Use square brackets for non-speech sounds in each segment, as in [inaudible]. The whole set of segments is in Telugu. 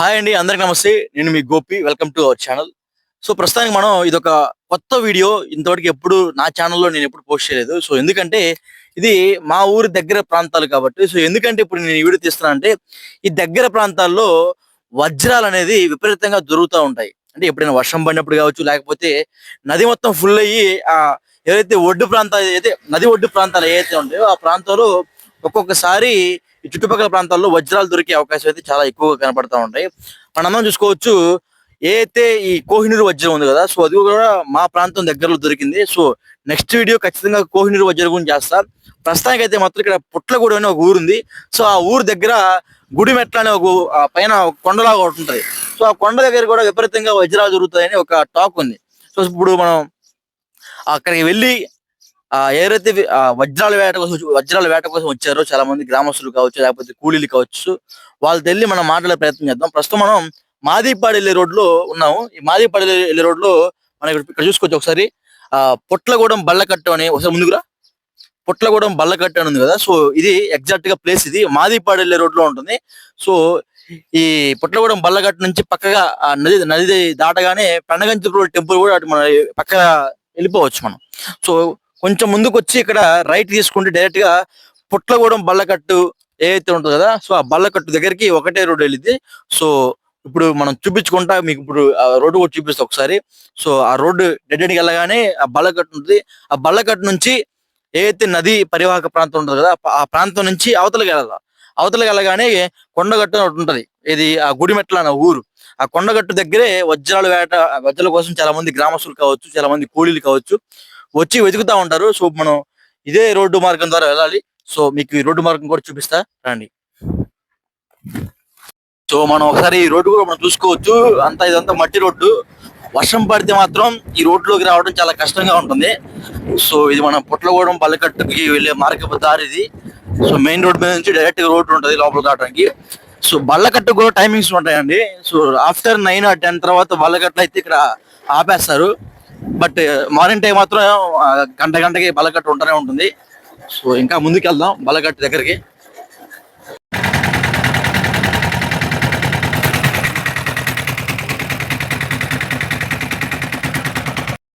హాయ్ అండి అందరికి నమస్తే. నేను మీ Gopi welcome to our channel. So ప్రస్తుతానికి మనం ఇదొక కొత్త వీడియో. ఇంతవరకు ఎప్పుడు నా ఛానల్లో నేను ఎప్పుడు పోస్ట్ చేయలేదు. సో ఎందుకంటే ఇది మా ఊరి దగ్గర ప్రాంతాలు కాబట్టి. సో ఎందుకంటే ఇప్పుడు నేను ఈ వీడియో తీస్తున్నా అంటే ఈ దగ్గర ప్రాంతాల్లో వజ్రాలు అనేది విపరీతంగా దొరుకుతూ ఉంటాయి. అంటే ఎప్పుడైనా వర్షం పడినప్పుడు కావచ్చు లేకపోతే నది మొత్తం ఫుల్ అయ్యి ఆ ఏదైతే ఒడ్డు ప్రాంతాలు అయితే నది ఒడ్డు ప్రాంతాలు ఏవైతే ఉంటాయో ఆ ప్రాంతాల్లో ఒక్కొక్కసారి ఈ చుట్టుపక్కల ప్రాంతాల్లో వజ్రాలు దొరికే అవకాశం అయితే చాలా ఎక్కువగా కనపడతా ఉంటాయి. మనం అందరం చూసుకోవచ్చు ఏదైతే ఈ కోహినూరు వజ్రం ఉంది కదా సో అది కూడా మా ప్రాంతం దగ్గరలో దొరికింది. సో నెక్స్ట్ వీడియో ఖచ్చితంగా కోహినూరు వజ్రం గురించి చేస్తా. ప్రస్తుతానికి అయితే మాత్రం ఇక్కడ పుట్లగూడ అనే ఒక ఊరు ఉంది సో ఆ ఊరు దగ్గర గుడిమెట్ల అనే ఒక పైన కొండలాగా ఒకటి ఉంటుంది. సో ఆ కొండ దగ్గర కూడా విపరీతంగా వజ్రాలు దొరుకుతాయని ఒక టాక్ ఉంది. సో ఇప్పుడు మనం అక్కడికి వెళ్ళి ఆ ఏదైతే వజ్రాల వేట కోసం వజ్రాల వేట కోసం వచ్చారో చాలా మంది గ్రామస్తులు కావచ్చు లేకపోతే కూలీలు కావచ్చు వాళ్ళతో వెళ్ళి మనం మాట్లాడే ప్రయత్నం చేద్దాం. ప్రస్తుతం మనం మాదిపాడు వెళ్ళే రోడ్లో ఉన్నాము. ఈ మాదిపాడు వెళ్ళే రోడ్లో మనం ఇక్కడ చూసుకోవచ్చు ఒకసారి. ఆ పొట్లగూడెం బల్లకట్టు అని ఒకసారి ముందుకురా పొట్లగూడెం బల్లకట్టు అని ఉంది కదా. సో ఇది ఎగ్జాక్ట్గా ప్లేస్ ఇది. మాదిపాడు వెళ్ళే రోడ్లో ఉంటుంది. సో ఈ పొట్లగూడెం బల్లకట్టు నుంచి పక్కగా ఆ నది నది దాటగానే రోడ్ టెంపుల్ కూడా అటు మన పక్క వెళ్ళిపోవచ్చు మనం. సో కొంచెం ముందుకు వచ్చి ఇక్కడ రైట్ తీసుకుంటే డైరెక్ట్గా పుట్లగూడెం బల్లకట్టు ఏదైతే ఉంటుందో కదా సో ఆ బల్లకట్టు దగ్గరికి ఒకటే రోడ్డు వెళ్ళింది సో ఇప్పుడు మనం చూపించుకుంటా మీకు ఇప్పుడు ఆ రోడ్డు కూడా చూపిస్తా ఒకసారి. సో ఆ రోడ్డు డెడ్కి వెళ్ళగానే ఆ బల్లకట్టు ఉంటుంది ఆ బల్లకట్టు నుంచి ఏదైతే నది పరివాహక ప్రాంతం ఉంటుంది కదా ఆ- ప్రాంతం నుంచి అవతలకి వెళ్ళాలి. అవతలకి వెళ్ళగానే కొండగట్టు ఒకటి ఉంటుంది. ఇది ఆ గుడిమెట్ల అనే ఊరు. ఆ కొండగట్టు దగ్గరే వజ్రాల వేట వజ్రాల కోసం చాలా మంది గ్రామస్తులు కావచ్చు చాలా మంది కూలీలు కావచ్చు వచ్చి వెతుకుతా ఉంటారు. సో మనం ఇదే రోడ్డు మార్గం ద్వారా వెళ్ళాలి. సో మీకు ఈ రోడ్డు మార్గం కూడా చూపిస్తా. రండి. సో మనం ఒకసారి ఈ రోడ్డు కూడా మనం చూసుకోవచ్చు. అంతా ఇదంతా మట్టి రోడ్డు. వర్షం పడితే మాత్రం ఈ రోడ్లోకి రావడం చాలా కష్టంగా ఉంటుంది. సో ఇది మనం పుట్లగూడెం పల్లెకట్టుకి వెళ్ళే మార్గపు దారి ఇది. సో మెయిన్ రోడ్ మీద నుంచి డైరెక్ట్ రోడ్ ఉంటుంది లోపల దాటడానికి సో బల్లకట్టు కూడా టైమింగ్స్ ఉంటాయండి. సో ఆఫ్టర్ నైన్ టెన్ తర్వాత బల్లకట్లు అయితే ఇక్కడ ఆపేస్తారు. బట్ మార్నింగ్ టైం మాత్రం గంట గంటకి బలకట్టు ఉంటూనే ఉంటుంది. సో ఇంకా ముందుకు వెళ్దాం బల్లకట్టు దగ్గరికి.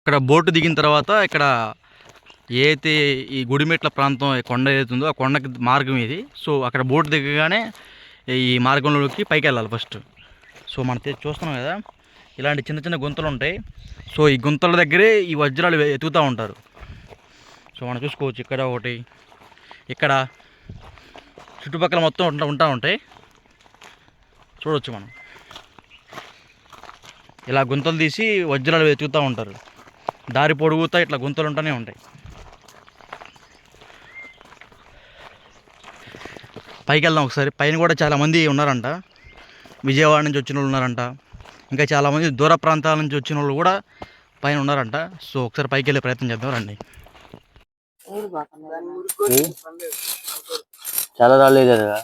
ఇక్కడ బోటు దిగిన తర్వాత ఇక్కడ ఏదైతే ఈ గుడిమెట్ల ప్రాంతం కొండ ఏదైతుందో ఆ కొండకి మార్గం ఇది. సో అక్కడ బోటు దిగగానే ఈ మార్గంలోకి పైకి వెళ్ళాలి ఫస్ట్. సో మనం చూస్తున్నాం కదా. ఇలాంటి చిన్న చిన్న గుంతలు ఉంటాయి. సో ఈ గుంతల దగ్గరే ఈ వజ్రాలు ఎతుకుతూ ఉంటారు. సో మనం చూసుకోవచ్చు ఇక్కడ ఒకటి ఇక్కడ చుట్టుపక్కల మొత్తం ఉంటా ఉంటా ఉంటాయి. చూడవచ్చు మనం. ఇలా గుంతలు తీసి వజ్రాలు వెతుకుతూ ఉంటారు. దారి పొడుగుతా ఇట్లా గుంతలు ఉంటూనే ఉంటాయి. పైకి వెళ్దాం ఒకసారి. పైన కూడా చాలా మంది ఉన్నారంట. విజయవాడ నుంచి వచ్చిన వాళ్ళు ఉన్నారంట. ఇంకా చాలామంది దూర ప్రాంతాల నుంచి వచ్చిన వాళ్ళు కూడా పైన ఉన్నారంట. సో ఒకసారి పైకి వెళ్ళే ప్రయత్నం చేద్దాం రండి. చాలా రాలేదు కదా?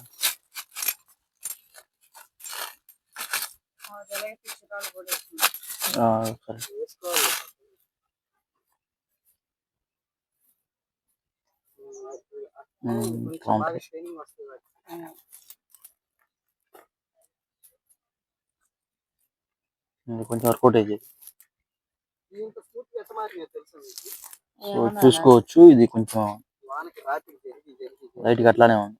కొంచెం వర్కౌట్ అయ్యేది. చూసుకోవచ్చు. ఇది కొంచెం లైట్ అట్లానే ఉంది.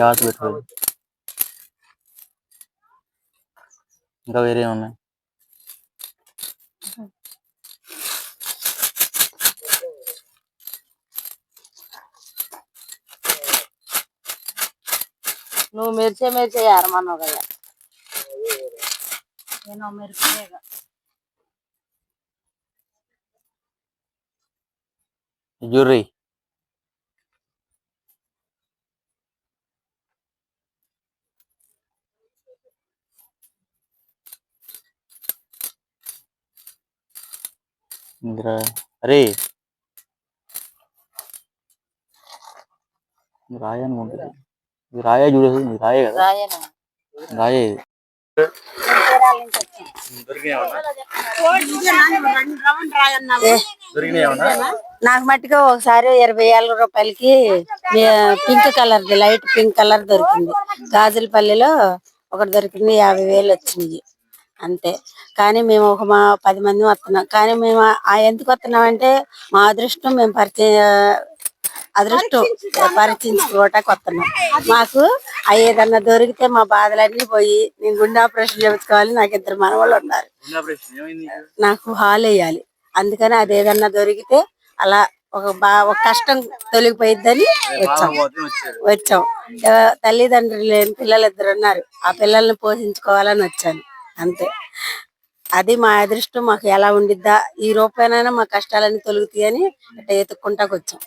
జాగ్రత్త పెట్టుకోవాలి ఇంకా వేరే ఉన్నాయి నువ్వు మెరిచే మెరిచే యారమన్నావు కదా. నేను మెరిచేగా. జుర్రీ. ఇందిరా. అరే. ఇది రాయ అనుకుంటుంది ఇది రాయే చూడేది ఇది రాయే కదా? రాయే ఇది. నాకు మట్టుగా ఒకసారి ఇరవై ఏళ్ళ రూపాయలకి pink colour light pink colour దొరికింది. గాజులపల్లిలో ఒకటి దొరికింది యాభై వేలు వచ్చినాయి అంతే. కానీ మేము ఒక మా పది మంది వస్తున్నాం. కానీ మేము ఆ ఎందుకు వస్తున్నాం అంటే మా అదృష్టం మేము పరిచయం అదృష్టం. పరిచయించుకోవటానికి వస్తున్నాం మాకు ఆ ఏదన్నా దొరికితే మా బాధలన్నీ పోయి నేను గుండె ఆపరేషన్ చేయించుకోవాలి. నాకు ఇద్దరు మనవాళ్ళు ఉన్నారు. నాకు? హాల్ వేయాలి. అందుకని అది ఏదన్నా దొరికితే అలా ఒక బా ఒక కష్టం తొలగిపోయిద్దని వచ్చాం. వచ్చాం. తల్లిదండ్రులు లేని పిల్లలు ఇద్దరు ఉన్నారు. ఆ పిల్లల్ని పోషించుకోవాలని వచ్చాను. అంతే. అది మా అదృష్టం. మాకు ఎలా ఉండిద్దా? ఈ రూపాయనైనా మా కష్టాలన్నీ తొలుగుతాయని ఇట్లా ఎత్తుక్కుంటాకు వచ్చాం.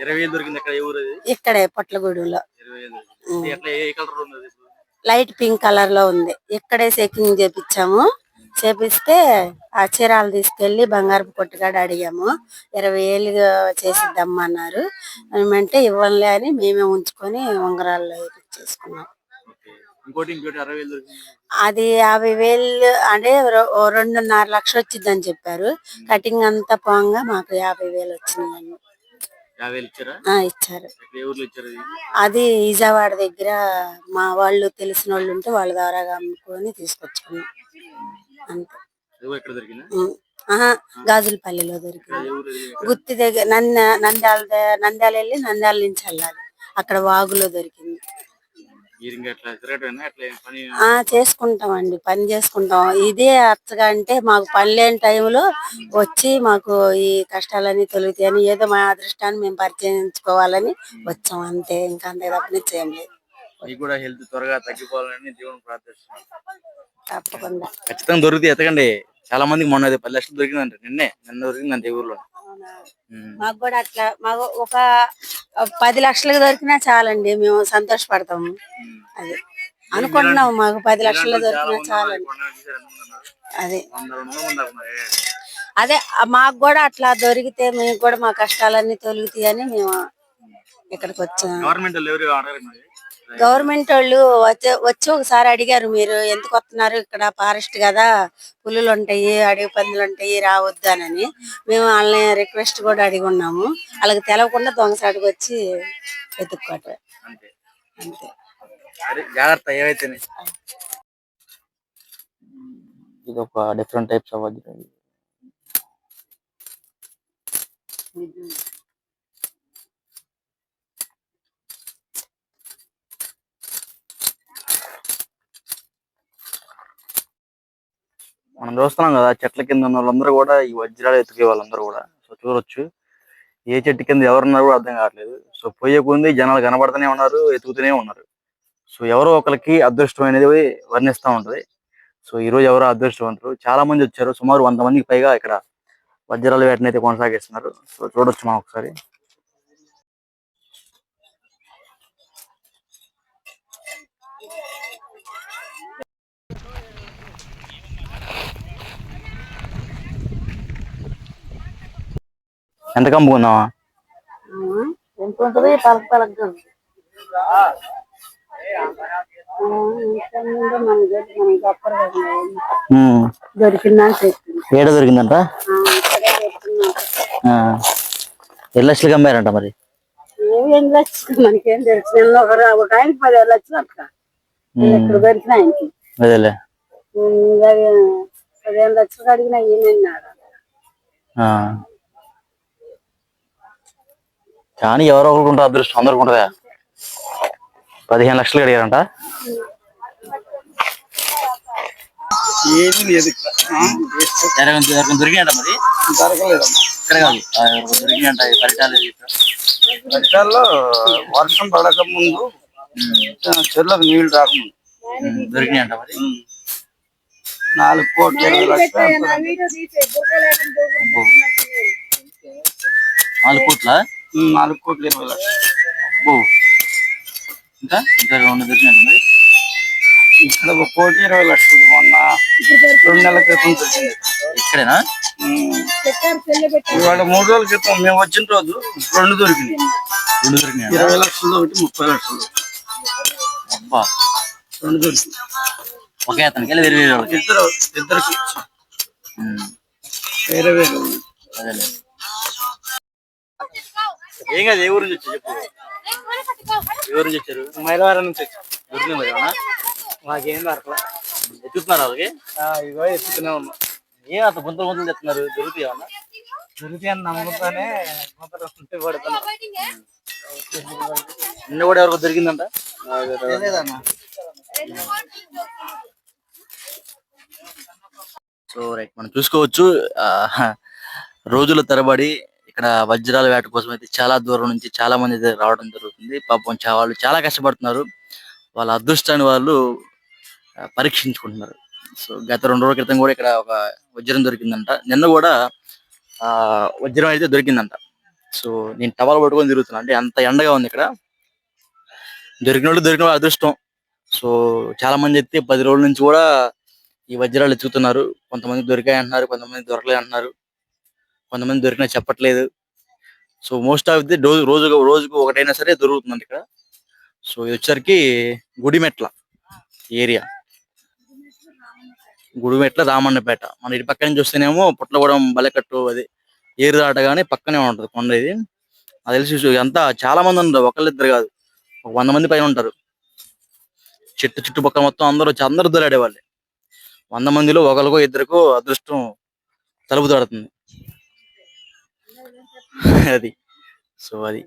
ఇరవై వేలు దొరికింది అక్కడ ఏ ఊరు అది? ఇక్కడే పొట్లగూడెంలో? లైట్ పింక్ కలర్లో ఉంది. ఇక్కడే చెకింగ్ చేపించాము చేపిస్తే ఆ చీరాలు తీసుకెళ్ళి బంగారపు కొట్టుకాడ అడిగాము. ఇరవై ఏళ్ళు చేసిద్దమ్మా అన్నారు. ఏమంటే ఇవ్వనులే అని మేమే ఉంచుకొని ఉంగరాల్లో చేసుకున్నాం అది యాభై వేలు అంటే రెండున్నర లక్షలు వచ్చిందని చెప్పారు. కటింగ్ అంతా పోగా మాకు యాభై వేలు వచ్చినాయి ఇచ్చారా? అది ఈజావాడ దగ్గర మా వాళ్ళు తెలిసిన వాళ్ళు ఉంటే వాళ్ళ ద్వారా అమ్ముకొని తీసుకొచ్చుకున్నాం. అంతే. గాజులపల్లిలో దొరికింది? గుత్తి దగ్గర నంద నంద్యాల నంద్యాల వెళ్ళి నంద్యాల నుంచి వెళ్ళాలి. అక్కడ వాగులో దొరికింది. చేసుకుంటామండి. పని చేసుకుంటాం. ఇదే అచ్చగా అంటే మాకు పని లేని టైంలో వచ్చి మాకు ఈ కష్టాలన్నీ తొలుగుతాయని ఏదో మా అదృష్టాన్ని మేము పరిచయించుకోవాలని వచ్చాం. అంతే. ఇంకా అంతే తప్ప నుంచి ఏం లేదు. మీకు కూడా హెల్త్ త్వరగా తగ్గిపోవాలని దేవుని తప్పకుండా. ఖచ్చితంగా దొరికితే ఎతకండి చాలా మందికి మొన్న పది లక్షలు దొరికిందంట. నిన్నే నిన్న దొరికిందంట ఈ ఊర్లో. మాకు కూడా అట్లా. మాకు ఒక పది లక్షలకు దొరికినా చాలండి మేము సంతోషపడతాము. అది. అనుకుంటున్నాము మాకు పది లక్షలు దొరికినా చాలండి. అదే. అదే మాకు కూడా అట్లా దొరికితే మేము కూడా మా కష్టాలన్నీ తొలుగుతాయని మేము ఇక్కడికి వచ్చాము. గవర్నమెంట్ వాళ్ళు వచ్చి వచ్చి ఒకసారి అడిగారు మీరు ఎందుకు వస్తున్నారు? ఇక్కడ ఫారెస్ట్ కదా పులులు ఉంటాయి అడవి పందులు ఉంటాయి రావద్దు అని మేము వాళ్ళని రిక్వెస్ట్ కూడా అడిగి ఉన్నాము. వాళ్ళకి తెలవకుండా దొంగసాటికి వచ్చి వెతుక్కోవటం అంతే. అంతే. సరే జాగ్రత్త ఇది ఒక డిఫరెంట్ టైప్స్ ఆఫ్ వజ్రం మనం చూస్తున్నాం కదా చెట్ల కింద ఉన్న వాళ్ళందరూ కూడా ఈ వజ్రాలు ఎత్తుకే వాళ్ళందరూ కూడా. సో చూడొచ్చు. ఏ చెట్టు కింద ఎవరున్నారు కూడా అర్థం కావట్లేదు. సో పోయే కొంది జనాలు కనబడుతూనే ఉన్నారు ఎత్తుకుతూనే ఉన్నారు. సో ఎవరో ఒకరికి అదృష్టం అనేది వర్ణిస్తూ ఉంటది. సో ఈ రోజు ఎవరో అదృష్టవంతులు. చాలా మంది వచ్చారు. సుమారు వంద మందికి పైగా ఇక్కడ వజ్రాల వేటనైతే కొనసాగిస్తున్నారు. సో చూడొచ్చు మనం ఒకసారి. ఎంత కమ్ముకుందామా ఎంత ఉంటుంది? పలక ఏడ దొరికిందంట. ఎన్ని లక్షలకి అమ్మారంట మరి? ఏం లక్షలు? మనకేం తెలుసు నిన్న ఒక ఆయనకి లక్షలు అంట ఇక్కడ దొరికిన ఆయనకి. అదేలే. పదిహేను లక్షలు అడిగినా ఏమన్నాడు ఆ. కానీ ఎవరో ఒకరికి ఉంటుంది అదృష్టం అందరికి ఉంటుందా? పదిహేను లక్షలు అడిగారంట ఏమీ లేదు దొరికినంట మరి? దొరకలేదు పరిటాలు వర్షం పడక ముందు చెరువులకు నీళ్ళు రాకముందు. దొరికినాయంట మరి. నాలుగు కోట్ల. నాలుగు కోట్ల? నాలుగు కోట్ల ఇరవై లక్షలు. ఇంకా? ఇంకా రెండు దొరికినాయంట మరి? ఇక్కడ ఒక కోటి ఇరవై లక్షలు మొన్న రెండు నెలల క్రితం దొరికింది ఇక్కడేనా. ఇవాళ మూడు రోజుల క్రితం మేము వచ్చిన రోజు రెండు దొరికినాయి. రెండు దొరికినాయంట ఇరవై లక్షలు ఒకటి ముప్పై లక్షలు. అబ్బా. రెండు దొరికినాయి. ఒకే అతనికి వేరే వేరే ఇద్దరు ఇద్దరికి. వేరే వేరే ఏం కాదు ఏ ఊరు నుంచి వచ్చారు చెప్పు. ఏ ఊరు నుంచి వచ్చారు? మైలవరం నుంచి వచ్చి దొరికింది మరి ఏమన్నా? మాకేం దొరకలా. ఎత్తుతున్నారు వాళ్ళకి? ఆ, ఇగో ఎత్తుకునే ఉన్నాం. ఏం అంత గుంతలు గుంతలు తెస్తున్నారు దొరుకుతాయి ఏమన్నా? దొరికి అని నమ్ముతానే మొత్తం ఉంటే పడుతున్నాం. నిన్న కూడా ఎవరికి దొరికిందంట? సో రైట్ మనం చూసుకోవచ్చు. ఆ, రోజుల తరబడి ఇక్కడ వజ్రాల వేట కోసం అయితే చాలా దూరం నుంచి చాలా మంది అయితే రావడం జరుగుతుంది. పాపం వాళ్ళు చాలా కష్టపడుతున్నారు. వాళ్ళ అదృష్టాన్ని వాళ్ళు పరీక్షించుకుంటున్నారు. సో గత రెండు రోజుల క్రితం కూడా ఇక్కడ ఒక వజ్రం దొరికిందంట. నిన్న కూడా ఆ వజ్రం అయితే దొరికిందంట. సో నేను టవల్ పట్టుకొని తిరుగుతున్నా. అంటే అంత ఎండగా ఉంది ఇక్కడ. దొరికిన వాళ్ళు దొరికిన వాళ్ళు అదృష్టం. సో చాలా మంది అయితే పది రోజుల నుంచి కూడా ఈ వజ్రాలు ఎత్తుకుతున్నారు కొంతమంది దొరికాయి అంటున్నారు కొంతమంది దొరకలే అంటున్నారు కొంతమంది దొరికినా చెప్పట్లేదు. సో మోస్ట్ ఆఫ్ ది రోజు రోజు రోజుకు ఒకటైనా సరే దొరుకుతుంది ఇక్కడ. సో ఇది వచ్చరికి గుడిమెట్ల ఏరియా. గుడిమెట్ల రామన్నపేట. మన ఇటు పక్కన నుంచి చూస్తేనేమో పుట్లగూడెం బలెకట్టు అది ఏరు దాటగానే పక్కనే ఉంటుంది కొండ ఇది. అది తెలిసి అంతా చాలా మంది ఉంటారు. ఒకళ్ళిద్దరు కాదు. ఒక వంద మంది పైన ఉంటారు. చెట్టు చుట్టుపక్కల మొత్తం అందరూ వచ్చి అందరూ దొరాడే వాళ్ళే వంద మందిలో ఒకరికో ఇద్దరికో అదృష్టం తలుపు తడుతుంది [laughs] అది. సో అది.